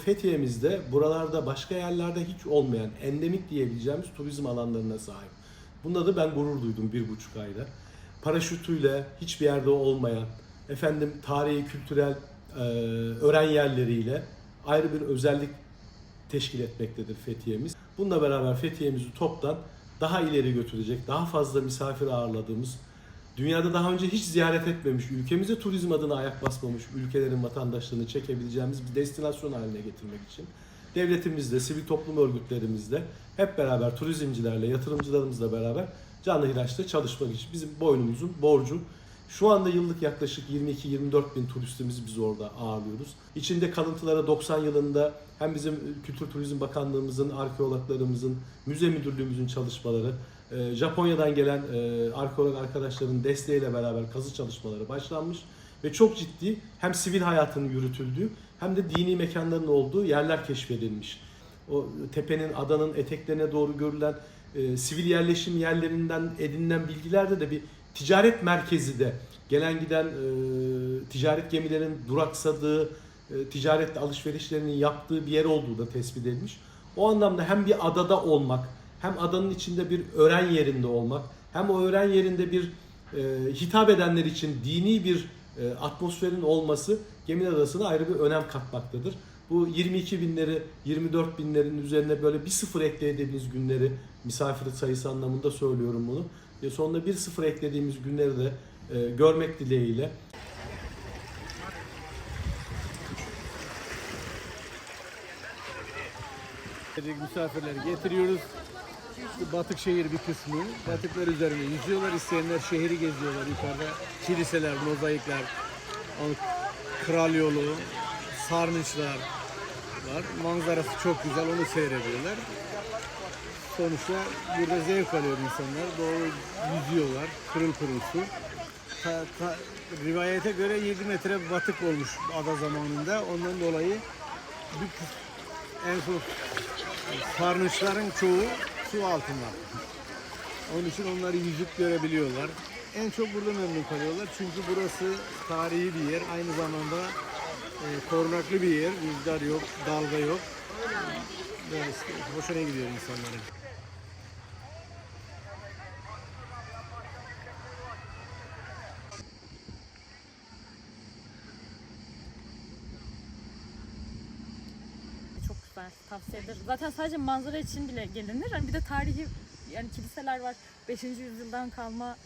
Fethiye'mizde buralarda başka yerlerde hiç olmayan endemik diyebileceğimiz turizm alanlarına sahip. Bunda da ben gurur duydum bir buçuk ayda. Paraşütüyle hiçbir yerde olmayan, efendim tarihi, kültürel e, öğren yerleriyle ayrı bir özellik teşkil etmektedir Fethiye'miz. Bununla beraber Fethiye'mizi toptan daha ileri götürecek, daha fazla misafir ağırladığımız, dünyada daha önce hiç ziyaret etmemiş, ülkemize turizm adına ayak basmamış ülkelerin vatandaşlarını çekebileceğimiz bir destinasyon haline getirmek için devletimizle, sivil toplum örgütlerimizle hep beraber turizmcilerle, yatırımcılarımızla beraber canlı hiraçta çalışmak için bizim boynumuzun borcu. Şu anda yıllık yaklaşık 22-24 bin turistimizi biz orada ağırlıyoruz. İçinde kalıntılara 90 yılında hem bizim Kültür Turizm Bakanlığımızın, arkeologlarımızın, müze müdürlüğümüzün çalışmaları, e, Japonya'dan gelen e, arkeolog arkadaşların desteğiyle beraber kazı çalışmaları başlanmış ve çok ciddi hem sivil hayatın yürütüldüğü hem de dini mekanların olduğu yerler keşfedilmiş. O tepenin, adanın eteklerine doğru görülen e, sivil yerleşim yerlerinden edinilen bilgilerde de bir ticaret merkezi de gelen giden e, ticaret gemilerin duraksadığı, e, ticaret alışverişlerinin yaptığı bir yer olduğu da tespit edilmiş. O anlamda hem bir adada olmak, hem adanın içinde bir öğren yerinde olmak, hem o öğren yerinde bir e, hitap edenler için dini bir e, atmosferin olması Gemi Adası'na ayrı bir önem katmaktadır. Bu 22 binleri, 24 binlerin üzerine böyle bir sıfır eklediğimiz günleri, misafir sayısı anlamında söylüyorum bunu. Ve sonunda bir sıfır eklediğimiz günleri de e, görmek dileğiyle Dedik misafirleri getiriyoruz. Batık şehir bir kısmı. Batıklar üzerinde yüzüyorlar. isteyenler şehri geziyorlar. Yukarıda kiliseler, mozaikler, kral yolu, sarnıçlar var. Manzarası çok güzel. Onu seyrediyorlar. Sonuçta burada zevk alıyor insanlar. Doğru yüzüyorlar. Pırıl pırıl su. Ta- ta- rivayete göre 7 metre batık olmuş ada zamanında. Ondan dolayı bir en son sarnıçların çoğu su altında. Onun için onları yüzüp görebiliyorlar. En çok burada memnun kalıyorlar çünkü burası tarihi bir yer. Aynı zamanda e, korunaklı bir yer. Rüzgar yok, dalga yok. Böyle hoşuna gidiyor insanların. Güzel. Tavsiye ederim. Zaten sadece manzara için bile gelinir. Hani bir de tarihi yani kiliseler var. 5. yüzyıldan kalma